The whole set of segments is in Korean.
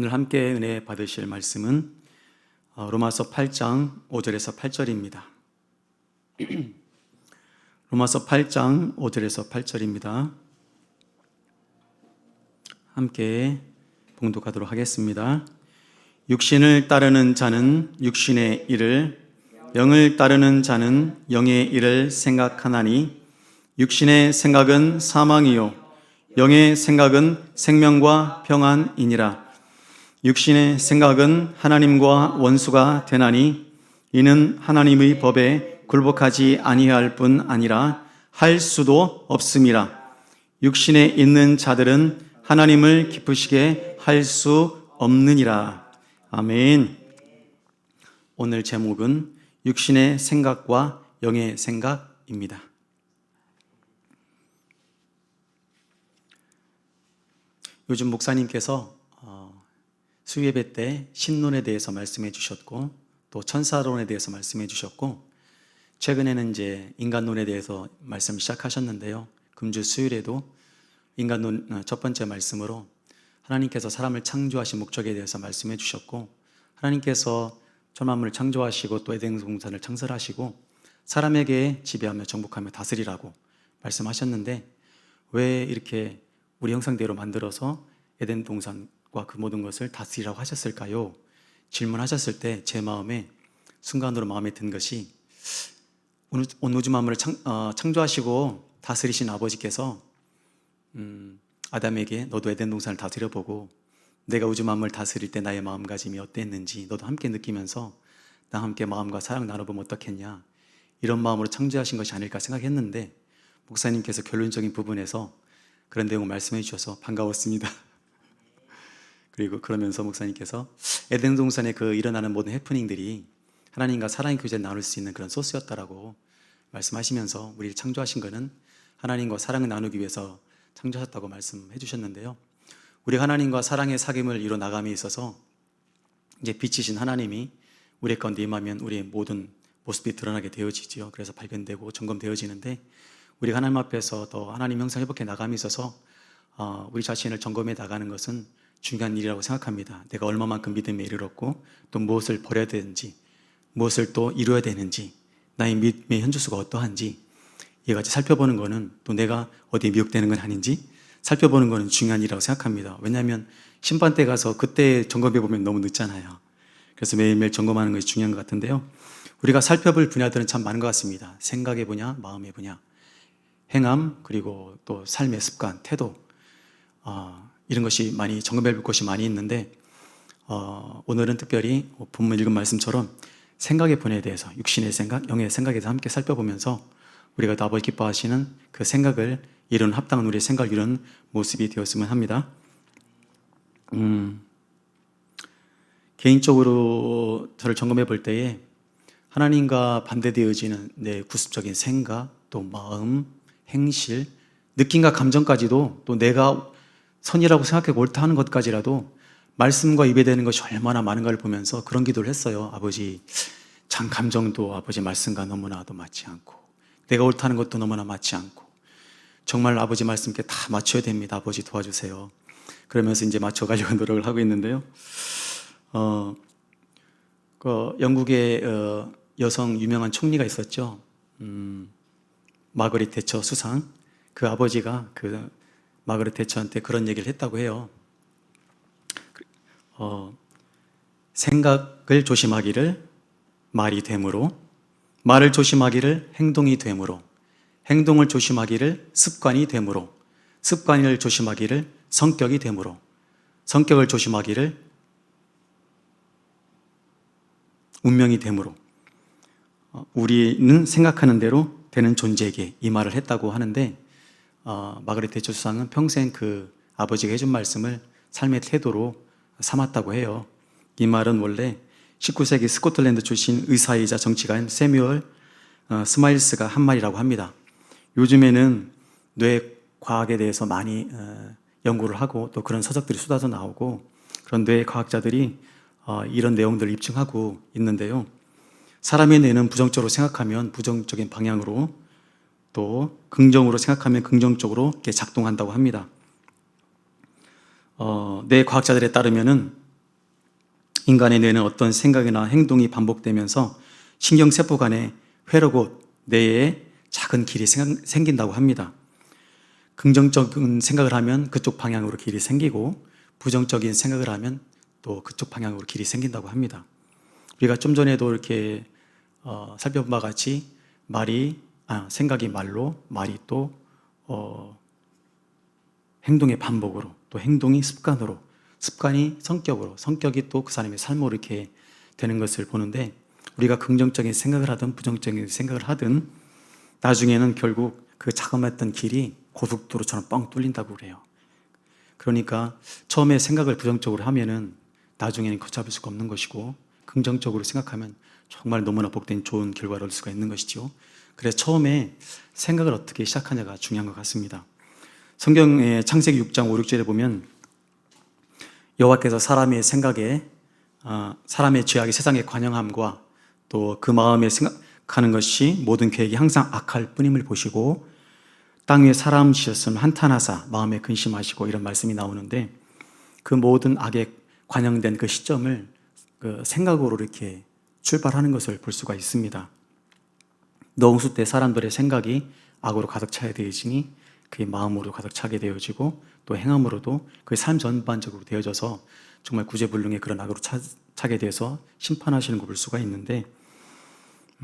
오늘 함께 은혜 받으실 말씀은 어, 로마서 8장 5절에서 8절입니다. 로마서 8장 5절에서 8절입니다. 함께 봉독하도록 하겠습니다. 육신을 따르는 자는 육신의 일을, 영을 따르는 자는 영의 일을 생각하나니 육신의 생각은 사망이요 영의 생각은 생명과 평안이니라. 육신의 생각은 하나님과 원수가 되나니 이는 하나님의 법에 굴복하지 아니할 뿐 아니라 할 수도 없음이라. 육신에 있는 자들은 하나님을 기쁘시게 할 수 없느니라. 아멘. 오늘 제목은 육신의 생각과 영의 생각입니다. 요즘 목사님께서 어, 수예배 때 신론에 대해서 말씀해 주셨고 또 천사론에 대해서 말씀해 주셨고 최근에는 이제 인간론에 대해서 말씀 시작하셨는데요. 금주 수요일에도 인간론 어, 첫 번째 말씀으로 하나님께서 사람을 창조하신 목적에 대해서 말씀해 주셨고 하나님께서 천만물을 창조하시고 또 에덴 동산을 창설하시고 사람에게 지배하며 정복하며 다스리라고 말씀하셨는데 왜 이렇게 우리 형상대로 만들어서 에덴 동산 과 그 모든 것을 다스리라고 하셨을까요? 질문하셨을 때 제 마음에 순간으로 마음에 든 것이 온 우주 만물을 창, 어, 창조하시고 다스리신 아버지께서 음, 아담에게 너도 에덴 동산을 다스려보고 내가 우주 만물을 다스릴 때 나의 마음가짐이 어땠는지 너도 함께 느끼면서 나 함께 마음과 사랑 나눠보면 어떻겠냐 이런 마음으로 창조하신 것이 아닐까 생각했는데 목사님께서 결론적인 부분에서 그런 내용을 말씀해 주셔서 반가웠습니다. 그리고 그러면서 목사님께서 에덴 동산에 그 일어나는 모든 해프닝들이 하나님과 사랑의 교제를 나눌 수 있는 그런 소스였다라고 말씀하시면서 우리를 창조하신 것은 하나님과 사랑을 나누기 위해서 창조하셨다고 말씀해 주셨는데요. 우리 하나님과 사랑의 사귐을 이뤄 나감에 있어서 이제 빛이신 하나님이 우리 가운데 임하면 우리의 모든 모습이 드러나게 되어지지요. 그래서 발견되고 점검되어지는데 우리 하나님 앞에서 더 하나님 형상 회복해 나감에 있어서 어, 우리 자신을 점검해 나가는 것은 중요한 일이라고 생각합니다. 내가 얼마만큼 믿음에 이르렀고 또 무엇을 버려야 되는지 무엇을 또 이루어야 되는지 나의 믿음의 현주수가 어떠한지 이같이 살펴보는 것은 또 내가 어디에 미혹되는 건 아닌지 살펴보는 것은 중요한 일이라고 생각합니다. 왜냐하면 심판 때 가서 그때 점검해 보면 너무 늦잖아요. 그래서 매일매일 점검하는 것이 중요한 것 같은데요. 우리가 살펴볼 분야들은 참 많은 것 같습니다. 생각의 분야, 마음의 분야, 행함, 그리고 또 삶의 습관, 태도, 어, 이런 것이 많이 점검해 볼 것이 많이 있는데, 어, 오늘은 특별히 본문 읽은 말씀처럼 생각의 분야에 대해서, 육신의 생각, 영의 생각에 대해서 함께 살펴보면서 우리가 또 아버지 기뻐하시는 그 생각을 이룬 합당한 우리의 생각을 이룬 모습이 되었으면 합니다. 음, 개인적으로 저를 점검해 볼 때에 하나님과 반대되어지는 내 구습적인 생각, 또 마음, 행실, 느낌과 감정까지도 또 내가 선이라고 생각해 옳다 하는 것까지라도 말씀과 입에 대는 것이 얼마나 많은가를 보면서 그런 기도를 했어요. 아버지, 참 감정도 아버지 말씀과 너무나도 맞지 않고 내가 옳다는 것도 너무나 맞지 않고 정말 아버지 말씀께 다 맞춰야 됩니다. 아버지 도와주세요. 그러면서 이제 맞춰가려고 노력을 하고 있는데요. 어, 그 영국의 어, 여성 유명한 총리가 있었죠. 음, 마거릿 대처 수상. 그 아버지가 그 마거릿 대처한테 그런 얘기를 했다고 해요. 어, 생각을 조심하기를 말이 되므로, 말을 조심하기를 행동이 되므로, 행동을 조심하기를 습관이 되므로, 습관을 조심하기를 성격이 되므로, 성격을 조심하기를 운명이 되므로, 어, 우리는 생각하는 대로 되는 존재에게 이 말을 했다고 하는데 어, 마그레 대처 수상은 평생 그 아버지가 해준 말씀을 삶의 태도로 삼았다고 해요. 이 말은 원래 19세기 스코틀랜드 출신 의사이자 정치가인 세뮤얼 어, 스마일스가 한 말이라고 합니다. 요즘에는 뇌 과학에 대해서 많이 어, 연구를 하고 또 그런 서적들이 쏟아져 나오고 그런 뇌 과학자들이 어, 이런 내용들을 입증하고 있는데요. 사람의 뇌는 부정적으로 생각하면 부정적인 방향으로 또 긍정으로 생각하면 긍정적으로 이렇게 작동한다고 합니다. 어, 뇌 과학자들에 따르면은 인간의 뇌는 어떤 생각이나 행동이 반복되면서 신경세포 간에 회로고 뇌에 작은 길이 생- 생긴다고 합니다. 긍정적인 생각을 하면 그쪽 방향으로 길이 생기고 부정적인 생각을 하면 또 그쪽 방향으로 길이 생긴다고 합니다. 우리가 좀 전에도 이렇게 어, 살펴본 바와 같이 말이 아, 생각이 말로 말이 또 어, 행동의 반복으로 또 행동이 습관으로 습관이 성격으로 성격이 또 그 사람의 삶으로 이렇게 되는 것을 보는데 우리가 긍정적인 생각을 하든 부정적인 생각을 하든 나중에는 결국 그 자그마했던 길이 고속도로처럼 뻥 뚫린다고 그래요. 그러니까 처음에 생각을 부정적으로 하면은 나중에는 걷잡을 수가 없는 것이고 긍정적으로 생각하면 정말 너무나 복된 좋은 결과를 얻을 수가 있는 것이죠. 그래서 처음에 생각을 어떻게 시작하냐가 중요한 것 같습니다. 성경의 창세기 6장 5, 6절에 보면 여호와께서 사람의 생각에 아, 사람의 죄악이 세상에 관영함과 또 그 마음에 생각하는 것이 모든 계획이 항상 악할 뿐임을 보시고 땅 위에 사람 지었으면 한탄하사 마음에 근심하시고 이런 말씀이 나오는데 그 모든 악에 관영된 그 시점을 그 생각으로 이렇게 출발하는 것을 볼 수가 있습니다. 노홍수 때 사람들의 생각이 악으로 가득 차야 되지니 그의 마음으로 가득 차게 되어지고 또 행함으로도 그의 삶 전반적으로 되어져서 정말 구제불능의 그런 악으로 차, 차게 돼서 심판하시는 걸볼 수가 있는데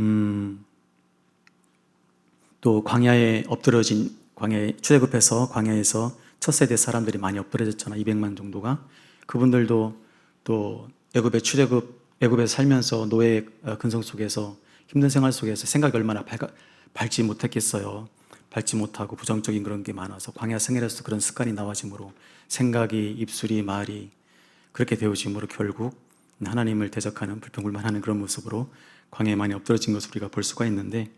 음, 또 광야에 엎드러진 광야에 출애굽해서 광야에서 첫 세대 사람들이 많이 엎드려졌잖아. 200만 정도가. 그분들도 또 애굽의 출애굽 애굽에서 살면서 노예 어, 근성 속에서 힘든 생활 속에서 생각이 얼마나 밝, 밝지 못했겠어요. 밝지 못하고 부정적인 그런 게 많아서 광야 생활에서 그런 습관이 나와짐으로 생각이 입술이 말이 그렇게 되어짐으로 결국 하나님을 대적하는 불평불만 하는 그런 모습으로 광야에 많이 엎드러진 것을 우리가 볼 수가 있는데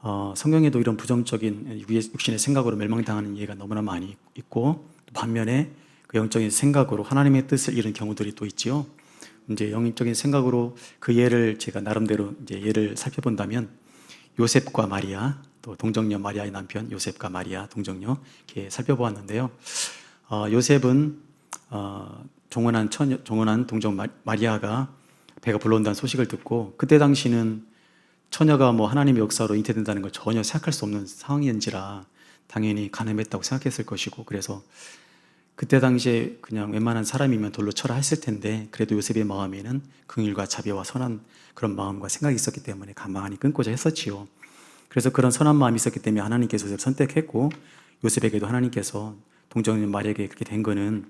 어, 성경에도 이런 부정적인 육신의 생각으로 멸망당하는 예가 너무나 많이 있고 반면에 그 영적인 생각으로 하나님의 뜻을 이룬 경우들이 또 있지요. 이제 영적인 생각으로 그 예를 제가 나름대로 이제 예를 살펴본다면 요셉과 마리아 또 동정녀 마리아의 남편 요셉과 마리아 동정녀 이렇게 살펴보았는데요. 어, 요셉은 어, 종원한 처녀, 종원한 동정 마- 마리아가 배가 불러온다는 소식을 듣고 그때 당시는 처녀가 뭐 하나님의 역사로 잉태된다는 걸 전혀 생각할 수 없는 상황인지라 당연히 가늠했다고 생각했을 것이고 그래서 그때 당시에 그냥 웬만한 사람이면 돌로 쳐라 했을 텐데 그래도 요셉의 마음에는 긍휼과 자비와 선한 그런 마음과 생각이 있었기 때문에 가만히 끊고자 했었지요. 그래서 그런 선한 마음이 있었기 때문에 하나님께서 요셉 선택했고 요셉에게도 하나님께서 동정녀 마리아에게 그렇게 된 거는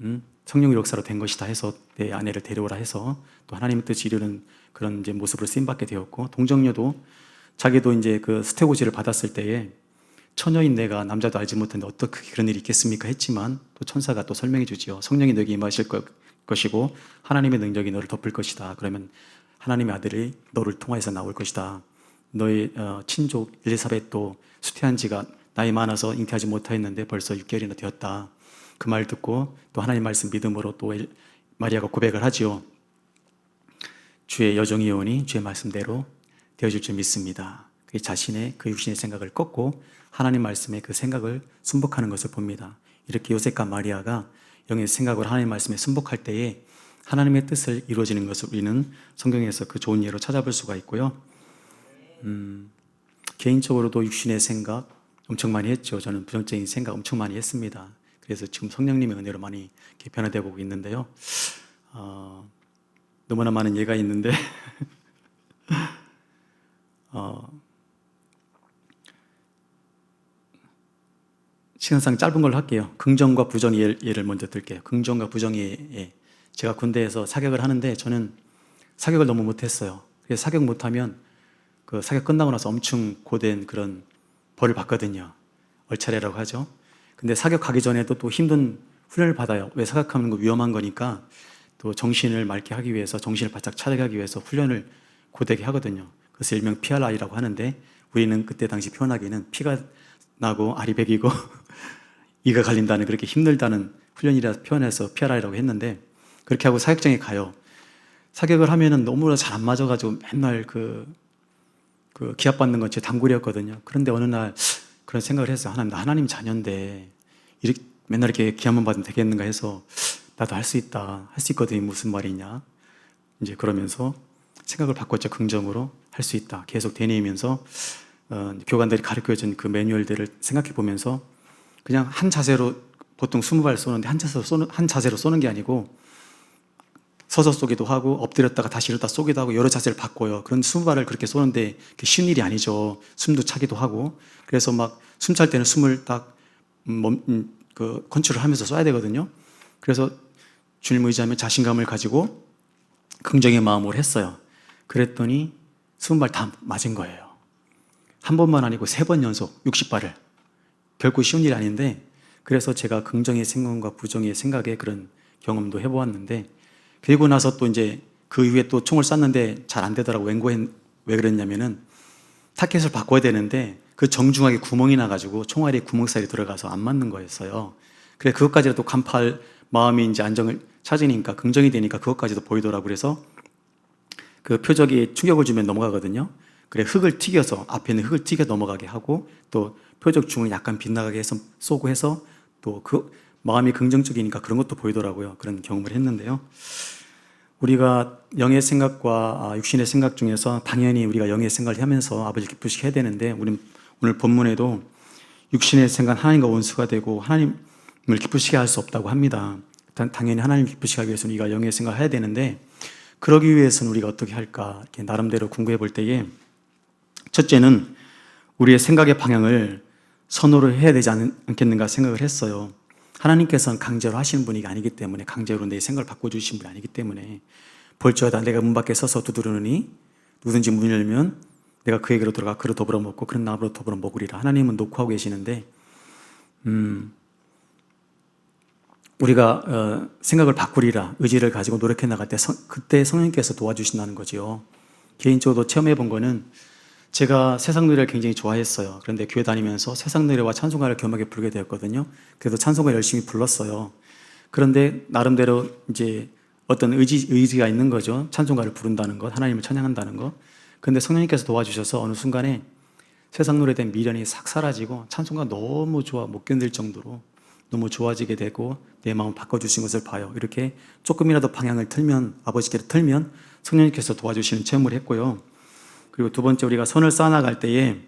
음, 성령의 역사로 된 것이다 해서 내 아내를 데려오라 해서 또 하나님의 뜻을 이루는 그런 이제 모습으로 쓰임 받게 되었고 동정녀도 자기도 이제 그 스테고지를 받았을 때에 처녀인 내가 남자도 알지 못했는데 어떻게 그런 일이 있겠습니까 했지만 또 천사가 또 설명해 주지요. 성령이 너에게 임하실 것- 것이고 하나님의 능력이 너를 덮을 것이다. 그러면 하나님의 아들이 너를 통하여서 나올 것이다. 너의 어, 친족 엘리사벳도 수태한 지가 나이 많아서 잉태하지 못하였는데 벌써 6개월이나 되었다. 그 말 듣고 또 하나님 말씀 믿음으로 또 엘- 마리아가 고백을 하지요. 주의 여종이 오니 주의 말씀대로 되어질 줄 믿습니다. 그 자신의 그 육신의 생각을 꺾고 하나님 말씀에 그 생각을 순복하는 것을 봅니다. 이렇게 요셉과 마리아가 영의 생각으로 하나님 말씀에 순복할 때에 하나님의 뜻을 이루어지는 것을 우리는 성경에서 그 좋은 예로 찾아볼 수가 있고요. 음, 개인적으로도 육신의 생각 엄청 많이 했죠. 저는 부정적인 생각 엄청 많이 했습니다. 그래서 지금 성령님의 은혜로 많이 변화되고 있는데요. 어, 너무나 많은 예가 있는데 어, 시간상 짧은 걸로 할게요. 긍정과 부정의 예- 예를 먼저 들게요. 긍정과 부정의 예. 제가 군대에서 사격을 하는데 저는 사격을 너무 못했어요. 그래서 사격 못하면 그 사격 끝나고 나서 엄청 고된 그런 벌을 받거든요. 얼차례라고 하죠. 근데 사격하기 전에도 또 힘든 훈련을 받아요. 왜 사격하는 거 위험한 거니까 또 정신을 맑게 하기 위해서 정신을 바짝 차리게 하기 위해서 훈련을 고되게 하거든요. 그래서 일명 PRI라고 하는데 우리는 그때 당시 표현하기에는 피가 나고 배기고 이가 갈린다는 그렇게 힘들다는 훈련이라 표현해서 PRI라고 했는데 그렇게 하고 사격장에 가요. 사격을 하면은 너무나 잘 안 맞아가지고 맨날 그, 그 기합 받는 건 제 단골이었거든요. 그런데 어느 날 그런 생각을 했어요. 하나님, 나 하나님 자녀인데 이렇게 맨날 이렇게 기합만 받으면 되겠는가 해서 나도 할 수 있다. 할 수 있거든. 무슨 말이냐. 이제 그러면서 생각을 바꿨죠. 긍정으로 할 수 있다. 계속 되뇌이면서 어, 교관들이 가르쳐 준 그 매뉴얼들을 생각해 보면서 그냥 한 자세로 보통 20발 쏘는데 한 자세로 쏘는, 한 자세로 쏘는 게 아니고 서서 쏘기도 하고 엎드렸다가 다시 일었다 쏘기도 하고 여러 자세를 바꿔요. 그런 20발을 그렇게 쏘는데 쉬운 일이 아니죠. 숨도 차기도 하고 그래서 막 숨 찰 때는 숨을 딱 음, 멈, 음, 그 컨트롤 하면서 쏴야 되거든요. 그래서 주님 의지하면 자신감을 가지고 긍정의 마음으로 했어요. 그랬더니 20발 다 맞은 거예요. 한 번만 아니고 세 번 연속 60발을. 결코 쉬운 일이 아닌데 그래서 제가 긍정의 생각과 부정의 생각에 그런 경험도 해보았는데 그리고 나서 또 이제 그 이후에 또 총을 쐈는데 잘 안 되더라고. 웬고엔 왜 그랬냐면은 타켓을 바꿔야 되는데 그 정중하게 구멍이 나가지고 총알이 구멍살이 들어가서 안 맞는 거였어요. 그래 그것까지라도 간파할 마음이 이제 안정을 찾으니까 긍정이 되니까 그것까지도 보이더라고 그래서 그 표적이 충격을 주면 넘어가거든요. 그래 흙을 튀겨서 앞에 있는 흙을 튀겨 넘어가게 하고 또 표적 중을 약간 빗나가게 해서 쏘고 해서 또 그 마음이 긍정적이니까 그런 것도 보이더라고요. 그런 경험을 했는데요. 우리가 영의 생각과 아, 육신의 생각 중에서 당연히 우리가 영의 생각을 하면서 아버지 기쁘시게 해야 되는데 우리는 오늘 본문에도 육신의 생각 하나님과 원수가 되고 하나님을 기쁘시게 할 수 없다고 합니다. 단- 당연히 하나님 기쁘시게 하기 위해서는 우리가 영의 생각을 해야 되는데 그러기 위해서는 우리가 어떻게 할까 이렇게 나름대로 궁금해 볼 때에 첫째는 우리의 생각의 방향을 선호를 해야 되지 않- 않겠는가 생각을 했어요. 하나님께서는 강제로 하시는 분이 아니기 때문에 강제로 내 생각을 바꿔주신 분이 아니기 때문에 볼지어다 내가 문 밖에 서서 두드르느니 누구든지 문을 열면 내가 그에게로 들어가 그로 더불어 먹고 그런 나무로 더불어 먹으리라 하나님은 녹화하고 계시는데 음, 우리가 어, 생각을 바꾸리라 의지를 가지고 노력해 나갈 때 성- 그때 성령님께서 도와주신다는 거지요. 개인적으로 체험해 본 거는 제가 세상 노래를 굉장히 좋아했어요. 그런데 교회 다니면서 세상 노래와 찬송가를 겸하게 부르게 되었거든요. 그래서 찬송가 열심히 불렀어요. 그런데 나름대로 이제 어떤 의지, 의지가 있는 거죠. 찬송가를 부른다는 것, 하나님을 찬양한다는 것. 그런데 성령님께서 도와주셔서 어느 순간에 세상 노래에 대한 미련이 싹 사라지고 찬송가 너무 좋아 못 견딜 정도로 너무 좋아지게 되고 내 마음 바꿔주신 것을 봐요. 이렇게 조금이라도 방향을 틀면 아버지께로 틀면 성령님께서 도와주시는 체험을 했고요. 그리고 두 번째 우리가 선을 쌓아나갈 때에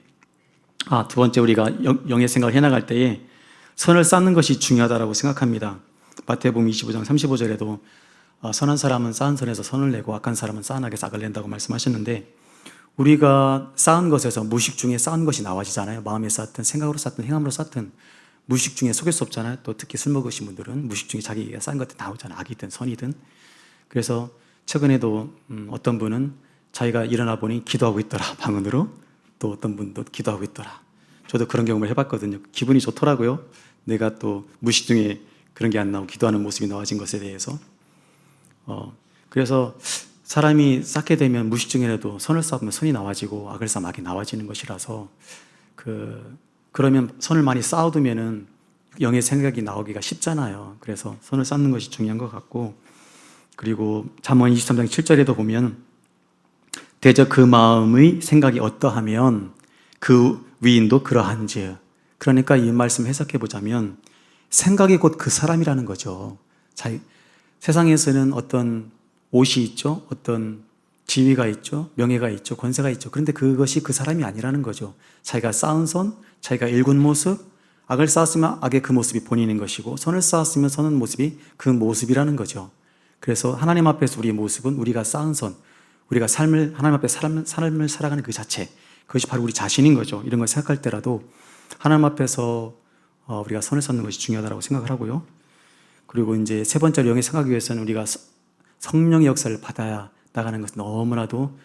아, 두 번째 우리가 영, 영의 생각을 해나갈 때에 선을 쌓는 것이 중요하다라고 생각합니다. 마태복음 25장 35절에도 어, 선한 사람은 쌓은 선에서 선을 내고 악한 사람은 쌓은 악에서 악을 낸다고 말씀하셨는데 우리가 쌓은 것에서 무식 중에 쌓은 것이 나와지잖아요. 마음에 쌓든 생각으로 쌓든 행함으로 쌓든 무식 중에 속일 수 없잖아요. 또 특히 술 먹으신 분들은 무식 중에 자기가 쌓은 것들 나오잖아요. 악이든 선이든. 그래서 최근에도 음, 어떤 분은 자기가 일어나 보니 기도하고 있더라 방언으로 또 어떤 분도 기도하고 있더라. 저도 그런 경험을 해봤거든요. 기분이 좋더라고요. 내가 또 무식 중에 그런 게 안 나오고 기도하는 모습이 나와진 것에 대해서. 어, 그래서 사람이 쌓게 되면 무식 중에라도 선을 쌓으면 선이 나와지고 악을 쌓으면 악이 나와지는 것이라서 그 그러면 선을 많이 쌓아두면은 영의 생각이 나오기가 쉽잖아요. 그래서 선을 쌓는 것이 중요한 것 같고 그리고 잠언 23장 7절에도 보면 대저 그 마음의 생각이 어떠하면 그 위인도 그러한지 그러니까 이 말씀 해석해 보자면 생각이 곧 그 사람이라는 거죠. 자, 세상에서는 어떤 옷이 있죠. 어떤 지위가 있죠. 명예가 있죠. 권세가 있죠. 그런데 그것이 그 사람이 아니라는 거죠. 자기가 쌓은 선, 자기가 일군 모습, 악을 쌓았으면 악의 그 모습이 본인인 것이고 선을 쌓았으면 선은 모습이 그 모습이라는 거죠. 그래서 하나님 앞에서 우리의 모습은 우리가 쌓은 선, 우리가 삶을 하나님 앞에 삶을, 삶을 살아가는 그 자체, 그것이 바로 우리 자신인 거죠. 이런 걸 생각할 때라도 하나님 앞에서 어, 우리가 선을 쌓는 것이 중요하다고 생각을 하고요. 그리고 이제 세 번째로 영의 생각하기 위해서는 우리가 서- 성령의 역사를 받아야 나가는 것은 너무나도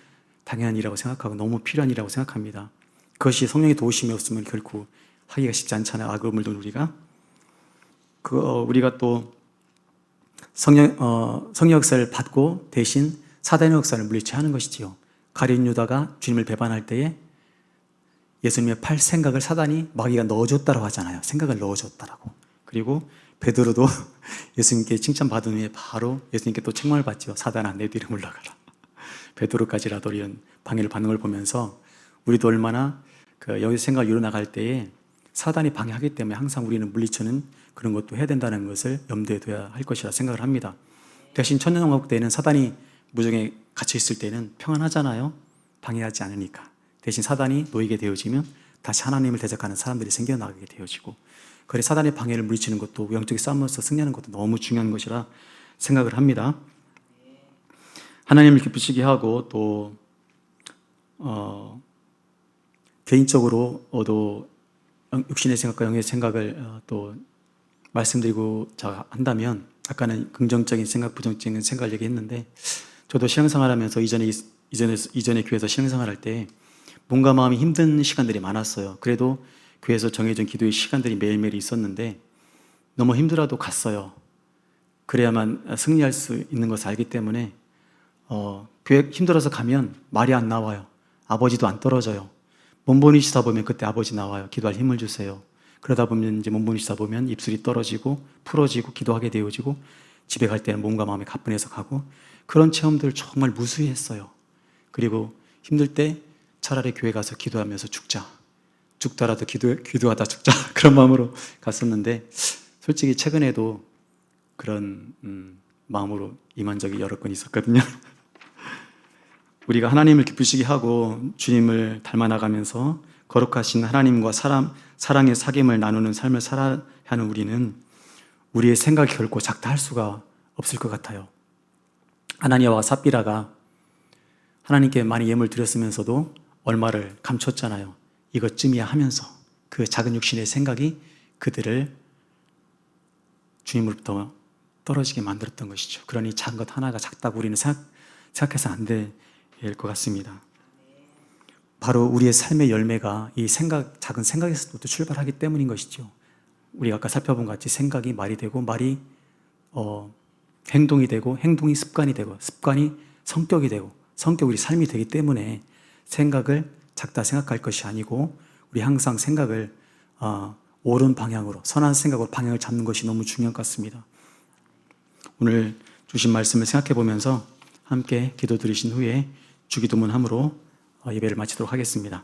당연한 일이라고 생각하고 너무 필요한 일이라고 생각합니다. 그것이 성령의 도우심이 없으면 결코 하기가 쉽지 않잖아요. 악을 물든 우리가. 그 어, 우리가 또 성령 어, 성령 역사를 받고 대신 사단의 역사를 물리치 하는 것이지요. 가룟 유다가 주님을 배반할 때에 예수님의 팔 생각을 사단이 마귀가 넣어줬다고 하잖아요. 생각을 넣어줬다라고. 그리고 베드로도 예수님께 칭찬받은 후에 바로 예수님께 또 책망을 받죠. 사단아 내 뒤로 물러가라. 베드로까지라도 이런 방해를 받는 걸 보면서 우리도 얼마나 그 여기서 생각을 이루어나갈 때에 사단이 방해하기 때문에 항상 우리는 물리치는 그런 것도 해야 된다는 것을 염두에 둬야 할 것이라 생각을 합니다. 대신 천년왕국 때는 사단이 무정에 갇혀 있을 때는 평안하잖아요. 방해하지 않으니까. 대신 사단이 놓이게 되어지면 다시 하나님을 대적하는 사람들이 생겨나게 되어지고 그래 사단의 방해를 물리치는 것도 영적인 싸움에서 승리하는 것도 너무 중요한 것이라 생각을 합니다. 하나님을 기쁘시게 하고 또 어, 개인적으로 도 육신의 생각과 영의 생각을 어, 또 말씀드리고자 한다면 아까는 긍정적인 생각, 부정적인 생각을 얘기했는데 저도 신앙생활 하면서 이전에 이전에 이전에 교회에서 신앙생활 할 때 몸과 마음이 힘든 시간들이 많았어요. 그래도 교회에서 정해진 기도의 시간들이 매일매일 있었는데 너무 힘들어도 갔어요. 그래야만 승리할 수 있는 것을 알기 때문에 어, 교회 힘들어서 가면 말이 안 나와요. 아버지도 안 떨어져요. 몸보니시다 보면 그때 아버지 나와요. 기도할 힘을 주세요. 그러다 보면 이제 몸보니시다 보면 입술이 떨어지고 풀어지고 기도하게 되어지고 집에 갈 때는 몸과 마음이 가뿐해서 가고 그런 체험들 정말 무수히 했어요. 그리고 힘들 때 차라리 교회 가서 기도하면서 죽자. 죽더라도 기도, 기도하다 죽자. 그런 마음으로 갔었는데 솔직히 최근에도 그런 음, 마음으로 임한 적이 여러 건 있었거든요. 우리가 하나님을 기쁘시게 하고 주님을 닮아나가면서 거룩하신 하나님과 사람, 사랑의 사귐을 나누는 삶을 살아야 하는 우리는 우리의 생각이 결코 작다 할 수가 없을 것 같아요. 아나니아와 삽비라가 하나님께 많이 예물 드렸으면서도 얼마를 감췄잖아요. 이것쯤이야 하면서 그 작은 육신의 생각이 그들을 주님으로부터 떨어지게 만들었던 것이죠. 그러니 작은 것 하나가 작다고 우리는 생각, 생각해서 안 될 것 같습니다. 바로 우리의 삶의 열매가 이 생각, 작은 생각에서부터 출발하기 때문인 것이죠. 우리가 아까 살펴본 것 같이 생각이 말이 되고, 말이, 어, 행동이 되고, 행동이 습관이 되고, 습관이 성격이 되고, 성격이 삶이 되기 때문에 생각을 작다 생각할 것이 아니고, 우리 항상 생각을, 어, 옳은 방향으로, 선한 생각으로 방향을 잡는 것이 너무 중요한 것 같습니다. 오늘 주신 말씀을 생각해 보면서 함께 기도 드리신 후에 주기도문함으로 예배를 마치도록 하겠습니다.